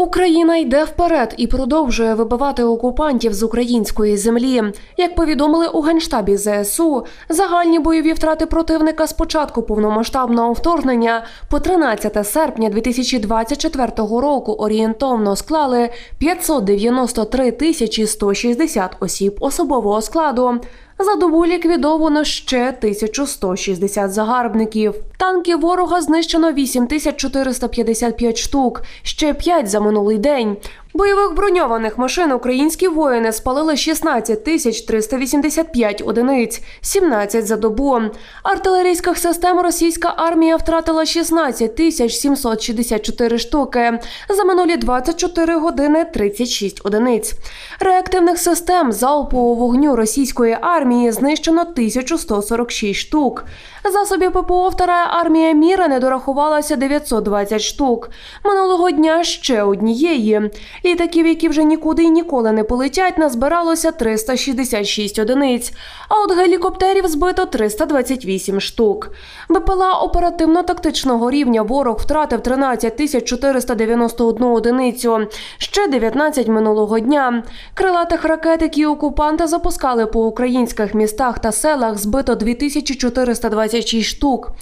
Україна йде вперед і продовжує вибивати окупантів з української землі. Як повідомили у генштабі ЗСУ, загальні бойові втрати противника з початку повномасштабного вторгнення по 13 серпня 2024 року орієнтовно склали 593 тисячі 160 осіб особового складу. За добу ліквідовано ще 1160 загарбників. Танки ворога знищено 8455 штук, ще 5 за минулий день. Бойових броньованих машин українські воїни спалили 16 тисяч 385 одиниць, 17 за добу. Артилерійських систем російська армія втратила 16 тисяч 764 штуки. За минулі 24 години 36 одиниць. Реактивних систем залпового вогню російської армії знищено 1146 штук. Засобів ППО Вторая армія міра не дорахувалася 920 штук. Минулого дня ще однієї. Літаків, які вже нікуди і ніколи не полетять, назбиралося 366 одиниць, а от гелікоптерів збито 328 штук. БПЛА оперативно-тактичного рівня ворог втратив 13 тисяч 491 одиницю, ще 19 минулого дня. Крилатих ракет, які окупанти запускали по українських містах та селах, збито 2426 штук.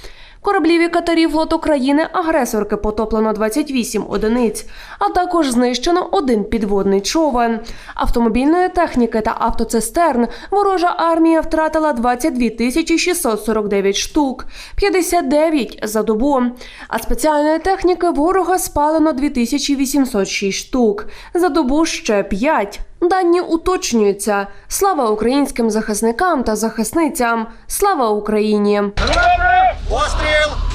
Кораблів і катерів флоту країни агресорки потоплено 28 одиниць, а також знищено один підводний човен. Автомобільної техніки та автоцистерн ворожа армія втратила 22 тисячі 649 штук, 59 за добу. А спеціальної техніки ворога спалено 2806 штук, за добу ще 5. Дані уточнюються. Слава українським захисникам та захисницям! Слава Україні! Постріл!